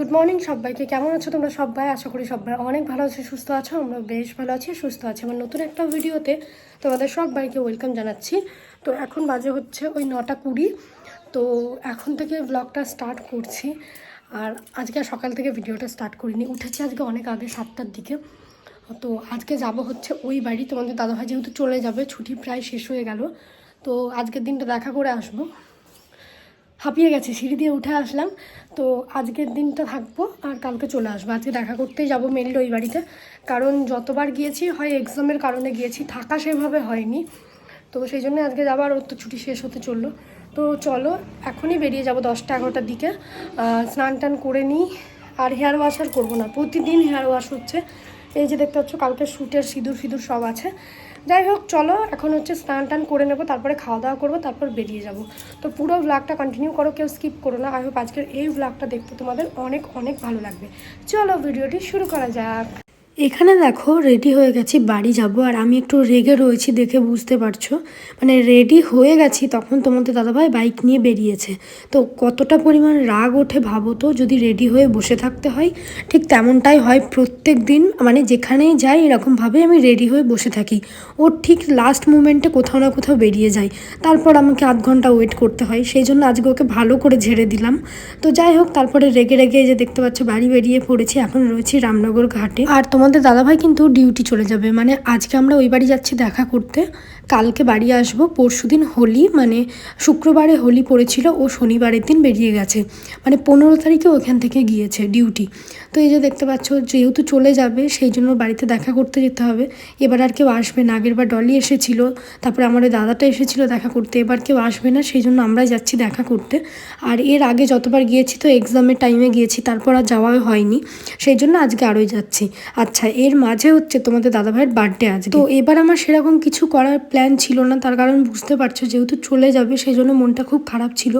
Good morning সবাইকে। কেমন আছো তোমরা সবাই? আশা করি সবাই অনেক ভালো আছো, সুস্থ আছো আমরা বেশ ভালো আছি, সুস্থ আছি। আমার নতুন একটা ভিডিওতে তোমাদের সবাইকে ওয়েলকাম জানাচ্ছি। তো এখন বাজে হচ্ছে ওই নটা কুড়ি। তো এখন থেকে ব্লগটা স্টার্ট করছি। আর আজকে সকাল থেকে ভিডিওটা স্টার্ট করিনি। উঠেছি আজকে অনেক আগে সাতটার দিকে। তো আজকে যাব হচ্ছে ওই বাড়ি। তোমাদের দাদাভাই যেহেতু চলে যাবে, ছুটি প্রায় শেষ হয়ে গেল। তো আজকের দিনটা দেখা করে আসব। হাঁপিয়ে গেছে, সিঁড়ি দিয়ে উঠে আসলাম। তো আজকের দিনটা থাকব আর কালকে চলে আসব। আজকে দেখা করতেই যাব মেনলি ওই বাড়িতে। কারণ যতবার গিয়েছি, হয় এক্সামের কারণে গিয়েছি, থাকা সেভাবে হয়নি। তো সেই জন্য আজকে যাবার ওর তো ছুটি শেষ হতে চলল। তো চলো, এখনই বেরিয়ে যাব দশটা এগারোটার দিকে। স্নান টান করে নিই। আর হেয়ার ওয়াশ আর করব না। প্রতিদিন হেয়ার ওয়াশ হচ্ছে। এই যে দেখতে পাচ্ছ, কালকে শ্যুটের সিঁদুর ফিদুর সব আছে। যাই হোক, চলো, এখন হচ্ছে স্নান টান করে নেব, তারপরে খাওয়া দাওয়া করব, তারপর বেরিয়ে যাব। তো পুরো ব্লগটা কন্টিনিউ করো, কেউ স্কিপ করো না। আই হোপ আজকের এই ব্লগটা দেখতে তোমাদের অনেক অনেক ভালো লাগবে। চলো, ভিডিওটি শুরু করা যাক। এখানে দেখো রেডি হয়ে গেছি, বাড়ি যাব। আর আমি একটু রেগে রয়েছি দেখে বুঝতে পারছ। মানে রেডি হয়ে গেছি তখন তোমাদের দাদাভাই বাইক নিয়ে বেরিয়েছে। তো কতটা পরিমাণ রাগ ওঠে ভাবো তো, যদি রেডি হয়ে বসে থাকতে হয়, ঠিক তেমনটাই হয় প্রত্যেক দিন। মানে যেখানেই যাই এরকমভাবে আমি রেডি হয়ে বসে থাকি। ওর ঠিক লাস্ট মুমেন্টে কোথাও না কোথাও বেরিয়ে যায়। তারপর আমাকে আধ ঘণ্টা ওয়েট করতে হয়। সেই জন্য আজকে ওকে ভালো করে ঝেড়ে দিলাম। তো যাই হোক, তারপরে রেগে রেগে যে দেখতে পাচ্ছ, বাড়ি বেরিয়ে পড়েছি। এখন রয়েছি রামনগর ঘাটে। আর তোমাদের দাদাভাই কিন্তু ডিউটি চলে যাবে। মানে আজকে আমরা ওই বাড়ি যাচ্ছি দেখা করতে। কালকে বাড়ি আসব, পরশু দিন হোলি মানে শুক্রবারে হোলি পড়েছিল, ও শনিবারের দিন বেরিয়ে গেছে। মানে পনেরো তারিখে ওখান থেকে গিয়েছে ডিউটি তো এই যে দেখতে পাচ্ছ, যেহেতু চলে যাবে, সেই জন্য বাড়িতে দেখা করতে যেতে হবে। এবার আর কেউ আসবে না। আগের বার ডলি এসেছিল, তারপরে ওই দাদাটা এসেছিল দেখা করতে। এবার কেউ আসবে না, সেই জন্য আমরাই যাচ্ছি দেখা করতে। আর এর আগে যতবার গিয়েছি তো এক্সামের টাইমে গিয়েছি, তারপর আর যাওয়া হয়নি। সেই জন্য আজকে আরোই যাচ্ছি। আচ্ছা এর মাঝে হচ্ছে তোমাদের দাদাভাইয়ের বার্থডে আজকে। তো এবার আমার সেরকম কিছু করার প্ল্যান ছিল না, তার কারণ বুঝতে পারছ যেহেতু চলে যাবে সেই জন্য মনটা খুব খারাপ ছিল।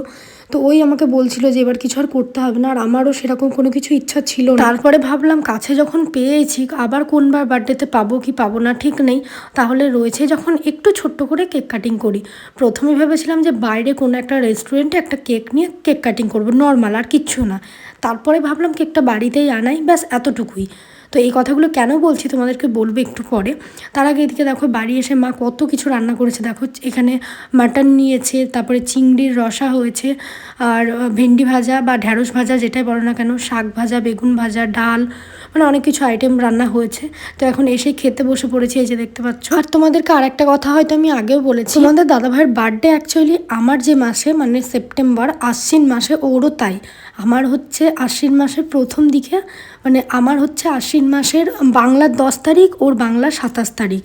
তো ওই আমাকে বলছিল যে এবার কিছু আর করতে হবে না, আর আমারও সেরকম কোনো কিছু ইচ্ছা ছিল না। তারপরে ভাবলাম কাছে যখন পেয়েছি, আবার কোনবার বার্থডেতে পাবো কি পাবো না ঠিক নেই, তাহলে রয়েছে যখন একটু ছোট্ট করে কেক কাটিং করি। প্রথমে ভেবেছিলাম যে বাইরে কোনো একটা রেস্টুরেন্টে একটা কেক নিয়ে কেক কাটিং করব নর্মাল আর কিচ্ছু না। তারপরে ভাবলাম কেকটা বাড়িতেই আনাই, ব্যাস এতটুকুই। তো এই কথাগুলো কেন বলছি তোমাদেরকে বলব একটু পরে? তার আগে এদিকে দেখো, বাড়ি এসে মা কত কিছু রান্না করেছে। দেখো, এখানে মাটন নিয়েছে, তারপরে চিংড়ির রসা হয়েছে, আর ভেন্ডি ভাজা বা ঢ্যাঁড়স ভাজা, যেটাই বলো না কেন, শাক ভাজা, বেগুন ভাজা, ডাল মানে অনেক কিছু আইটেম রান্না হয়েছে। তো এখন এসে খেতে বসে পড়েছি, এই যে দেখতে পাচ্ছ। আর তোমাদেরকে আর একটা কথা হয়তো আমি আগেও বলেছি। তোমাদের দাদাভাইয়ের বার্থডে অ্যাকচুয়ালি আমার যে মাসে মানে সেপ্টেম্বর আশ্বিন মাসে, ওরও তাই। আমার হচ্ছে আশ্বিন মাসের প্রথম দিকে মানে আমার হচ্ছে আশ্বিন মাসের বাংলার দশ তারিখ, ওর বাংলা সাতাশ তারিখ।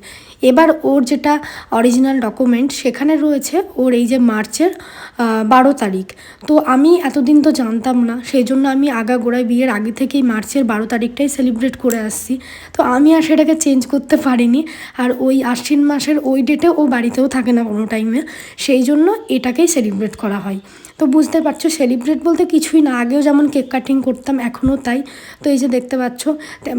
এবার ওর যেটা অরিজিনাল ডকুমেন্ট সেখানে রয়েছে ওর এই যে মার্চের বারো তারিখ। তো আমি এতদিন তো জানতাম না সেই জন্য আমি আগাগোড়ায় বিয়ের আগে থেকেই মার্চের বারো তারিখটাই সেলিব্রেট করে আসছি। তো আমি আর সেটাকে চেঞ্জ করতে পারিনি। আর ওই আশ্বিন মাসের ওই ডেটে ও বাড়িতেও থাকে না কোনো টাইমে সেই জন্য এটাকেই সেলিব্রেট করা হয়। তো বুঝতে পারছ সেলিব্রেট বলতে কিছুই না। আগেও যেমন কেক কাটিং করতাম, এখনও তাই। তো এই যে দেখতে পাচ্ছ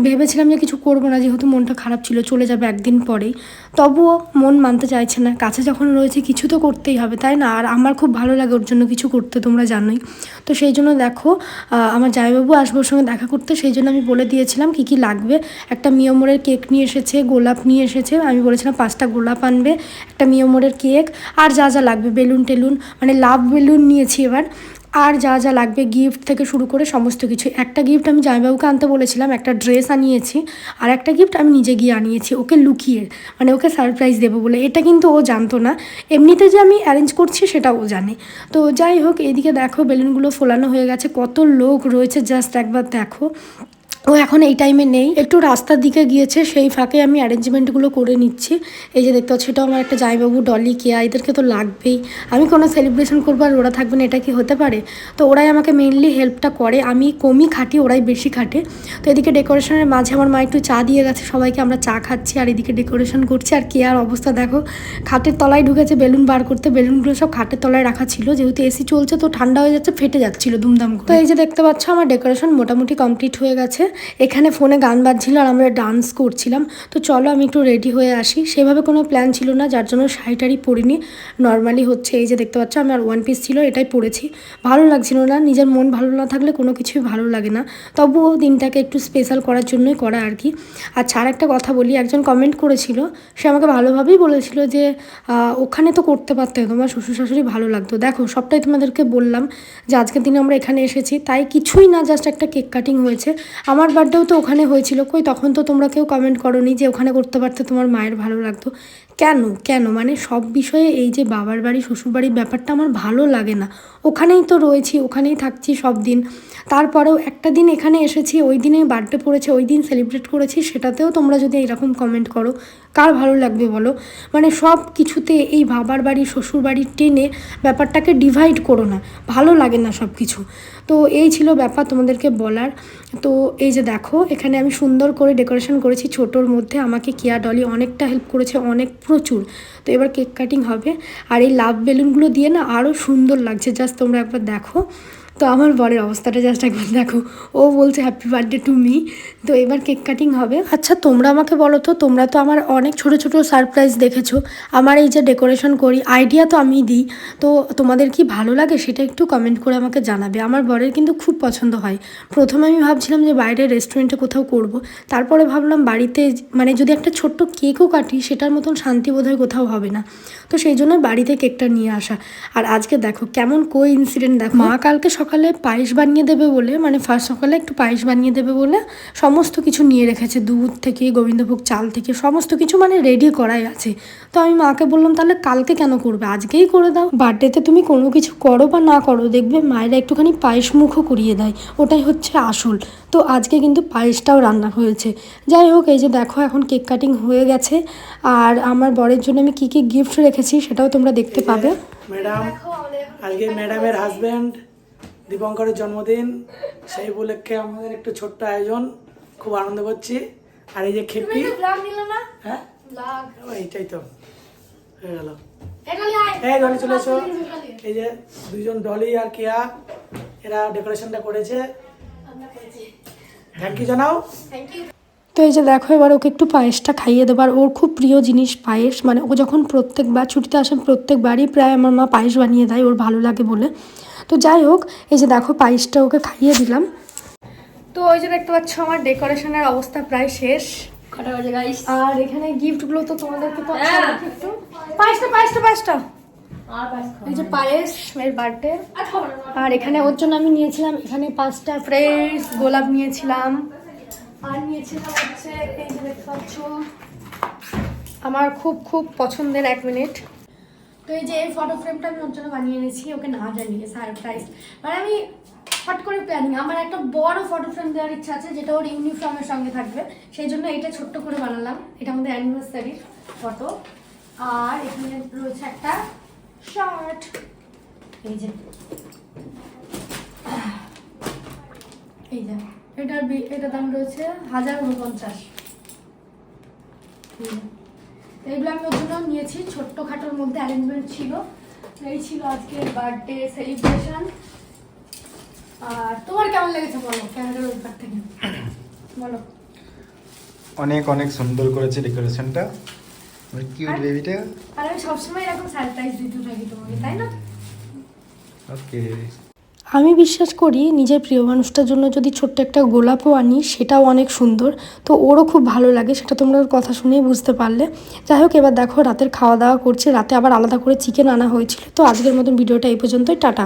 ভেবেছিলাম যে কিছু করব না, যেহেতু মনটা খারাপ ছিল, চলে যাবে একদিন পরেই। তবুও মন মানতে চাইছে না। কাছে যখন রয়েছে কিছু তো করতেই হবে, তাই না? আর আমার খুব ভালো লাগে ওর জন্য কিছু করতে, তোমরা জানোই। তো সেই জন্য দেখো আমার জামাইবাবু আসব সঙ্গে দেখা করতে। সেই জন্য আমি বলে দিয়েছিলাম কি কি লাগবে? একটা মিয়মোরের কেক নিয়ে এসেছে, গোলাপ নিয়ে এসেছে। আমি বলেছিলাম পাঁচটা গোলাপ আনবে, একটা মিয়মোরের কেক, আর যা যা লাগবে, বেলুন টেলুন মানে লাভ বেলুন নিয়েছি এবার। আর যা যা লাগবে গিফট থেকে শুরু করে সমস্ত কিছু। একটা গিফট আমি জামাইবাবুকে আনতে বলেছিলাম, একটা ড্রেস আনিয়েছি আর একটা গিফট আমি নিজে গিয়ে আনিয়েছি, ওকে লুকিয়ে মানে ওকে সারপ্রাইজ দেবো বলে। এটা কিন্তু ও জানতো না। এমনিতে যে আমি অ্যারেঞ্জ করছি সেটা ও জানে। তো যাই হোক, এদিকে দেখো, বেলুনগুলো ফোলানো হয়ে গেছে। কত লোক রয়েছে জাস্ট একবার দেখো। ও এখন এই টাইমে নেই। একটু রাস্তার দিকে গিয়েছে, সেই ফাঁকে আমি অ্যারেঞ্জমেন্টগুলো করে নিচ্ছি। এই যে দেখতে পাচ্ছি এটা আমার একটা জামাইবাবু ডলি কেয়া এদেরকে তো লাগবেই। আমি কোনো সেলিব্রেশন করব আর ওরা থাকবে না, এটা কি হতে পারে? তো ওরাই আমাকে মেনলি হেল্পটা করে। আমি কমই খাটি, ওরাই বেশি খাটে। তো এদিকে ডেকোরেশনের মাঝে আমার মা একটু চা দিয়ে গেছে, সবাইকে আমরা চা খাচ্ছি আর এদিকে ডেকোরেশন করছি। আর কেয়ার অবস্থা দেখো, খাটের তলায় ঢুকেছে, বেলুন বার করতে। বেলুনগুলো সব খাটের তলায় রাখা ছিল, যেহেতু এসি চলছে, তো ঠান্ডা হয়ে যাচ্ছে, ফেটে যাচ্ছিল দুমদাম করে। তো এই যে দেখতে পাচ্ছ, আমার ডেকোরেশন মোটামুটি কমপ্লিট হয়ে গেছে। এখানে ফোনে গান বাজছিল আর আমরা ডান্স করছিলাম। তো চলো আমি একটু রেডি হয়ে আসি। সেভাবে কোনো প্ল্যান ছিল না, যার জন্য শাড়িটারি পরিনি। নর্মালি হচ্ছে এই যে দেখতে পাচ্ছ, আমার ওয়ান পিস ছিল, এটাই পরেছি। ভালো লাগছিল না, নিজের মন ভালো না থাকলে কোনো কিছুই ভালো লাগে না। তবুও দিনটাকে একটু স্পেশাল করার জন্যই করা আর কি। আচ্ছা আর একটা কথা বলি, একজন কমেন্ট করেছিল, সে আমাকে ভালোভাবেই বলেছিল যে ওখানে তো করতে পারতে, তোমার শ্বশুর শাশুড়ি ভালো লাগতো। দেখো, সবটাই তোমাদেরকে বললাম যে, আজকের দিনে আমরা এখানে এসেছি, তাই কিছুই না জাস্ট একটা কেক কাটিং হয়েছে। আমার বার্থডেও তো ওখানে হয়েছিল। কই, তখন তো তোমরা কেউ কমেন্ট করোনি যে ওখানে করতে পারতে তোমার মায়ের ভালো লাগতো। কেন? কেন? মানে সব বিষয়ে এই যে বাবার বাড়ি, শ্বশুর বাড়ির ব্যাপারটা আমার ভালো লাগে না। ওখানেই তো রয়েছি, ওখানেই থাকছি সব দিন। তারপরেও একটা দিন এখানে এসেছি, ওই দিনে বার্থডে পড়েছে, ওই দিন সেলিব্রেট করেছি, সেটাতেও তোমরা যদি এরকম কমেন্ট করো, কার ভালো লাগবে বলো? মানে সব কিছুতে এই বাবার বাড়ি, শ্বশুর বাড়ি টেনে ব্যাপারটাকে ডিভাইড করো না। ভালো লাগে না সব কিছু। তো এই ছিল ব্যাপার তোমাদেরকে বলার। তো এই যে দেখো, এখানে আমি সুন্দর করে ডেকোরেশন করেছি, ছোটোর মধ্যে আমাকে কেয়া ডলি অনেকটা হেল্প করেছে, অনেক প্রচুর। তো এবার কেক কাটিং হবে। আর এই লাভ বেলুনগুলো দিয়ে না আরও সুন্দর লাগছে। জাস্ট তোমরা একবার দেখো। তো আমার বরের অবস্থাটা জাস্ট একবার দেখো। ও বলছে হ্যাপি বার্থডে টু মি তো এবার কেক কাটিং হবে। আচ্ছা তোমরা আমাকে বলো তো তোমরা তো আমার অনেক ছোট ছোট সারপ্রাইজ দেখেছ। আমার এই যে ডেকোরেশন করি আইডিয়া তো আমি দিই। তো তোমাদের কি ভালো লাগে সেটা একটু কমেন্ট করে আমাকে জানাবে। আমার বরের কিন্তু খুব পছন্দ হয়। প্রথমে আমি ভাবছিলাম যে বাইরে রেস্টুরেন্টে কোথাও করব। তারপরে ভাবলাম বাড়িতে মানে যদি একটা ছোট্ট কেকও কাটি সেটার মতন শান্তি বোধহয় কোথাও হবে না। তো সেই জন্য বাড়িতে কেকটা নিয়ে আসা। আর আজকে দেখো কেমন কো ইনসিডেন্ট দেখো মা কালকে সকালে পায়েস বানিয়ে দেবে বলে মানে ফার্স্ট সকালে একটু পায়েস বানিয়ে দেবে বলে সমস্ত কিছু নিয়ে রেখেছে দুধ থেকে গোবিন্দভোগ চাল থেকে সমস্ত কিছু মানে রেডি করাই আছে। তো আমি মাকে বললাম তাহলে কালকে কেন করবে? আজকেই করে দাও। বার্থডেতে তুমি কোনো কিছু করো বা না করো দেখবে মায়েরা একটুখানি পায়েস মুখও করিয়ে দেয়। ওটাই হচ্ছে আসল। তো আজকে কিন্তু পায়েসটাও রান্না হয়েছে। যাই হোক এই যে দেখো এখন কেক কাটিং হয়ে গেছে। আর আমার বরের জন্য আমি কী কী গিফট রেখেছি সেটাও তোমরা দেখতে পাবে। ম্যাডাম আজকে ম্যাডামের হাজব্যান্ড দীপঙ্করের জন্মদিন সেই উপলক্ষে আমাদের একটু ছোট্ট আয়োজন খুব আনন্দ করছি। আর এই যে খেপি হ্যাঁ? এইটাই তো হয়ে গেল। এই ডলি চলে এসো। এই যে দুজন ডলি আর কেয়া এরা ডেকোরেশনটা করেছে। থ্যাংক ইউ জানাও। তো এই যে দেখো এবার ওকে একটু পায়েসটা খাইয়ে দেবার ওর খুব প্রিয় জিনিস পায়েস। মানে ও যখন প্রত্যেকবার ছুটিতে আসে প্রত্যেকবারই প্রায় আমার মা পায়েস বানিয়ে দেয় ওর ভালো লাগে বলে। তো যাই হোক এই যে দেখো পায়েসটা ওকে খাইয়ে দিলাম। তো ওই যে দেখতে পাচ্ছ আমার ডেকোরেশনের অবস্থা প্রায় শেষ। আর এখানে গিফটগুলো তো তোমাদেরকে তো একটু। পায়েসটা পায়েসটা পায়েসটা। আর এই যে পায়েস মেয়ের বার্থডে আর এখানে ওর জন্য আমি নিয়েছিলাম এখানে পাঁচটা ফ্রেশ গোলাপ নিয়েছিলাম। আর নিয়েছিলাম হচ্ছে এই যে দেখতে পাচ্ছ আমার খুব খুব পছন্দের এক মিনিট। তো এই যে এই ফটো ফ্রেমটা আমি ওর জন্য বানিয়ে এনেছি, ওকে না জানিয়ে সারপ্রাইজ মানে আমি হট করে প্ল্যানিং আমার একটা বড় ফটো ফ্রেম দেওয়ার ইচ্ছা আছে, যেটা ওর ইউনিফর্মের সঙ্গে থাকবে। সেই জন্য এটা ছোট্ট করে বানালাম, এটা আমাদের অ্যানিভার্সারির ফটো আর এখানে রয়েছে একটা শার্ট এই যে। এই যে, এটার এটার দাম রয়েছে হাজার উনপঞ্চাশ। এইগুলো আমি ওর জন্য নিয়েছি। ছোট্ট খাটোর মধ্যে অ্যারেঞ্জমেন্ট ছিল। এই ছিল আজকের বার্থডে সেলিব্রেশন আর তোমার কেমন লেগেছে বলো ক্যামেরার ওইপার থেকে? বলো। অনেক অনেক সুন্দর করেছে ডেকোরেশনটা কিউট বেবিটা আর আমি সবসময় এরকম সারপ্রাইজ দিতে থাকি তোমাকে তাই না? ওকে আমি বিশ্বাস করি নিজের প্রিয় মানুষটার জন্য যদি ছোট্ট একটা গোলাপও আনি, সেটাও অনেক সুন্দর। তো ওরও খুব ভালো লাগে, সেটা তোমরা ওর কথা শুনেই বুঝতে পারলে। যাই হোক, এবার দেখো, রাতের খাওয়া দাওয়া করছে। রাতে আবার আলাদা করে চিকেন আনা হয়েছিল। তো আজকের মতন ভিডিওটা এই পর্যন্তই, টাটা।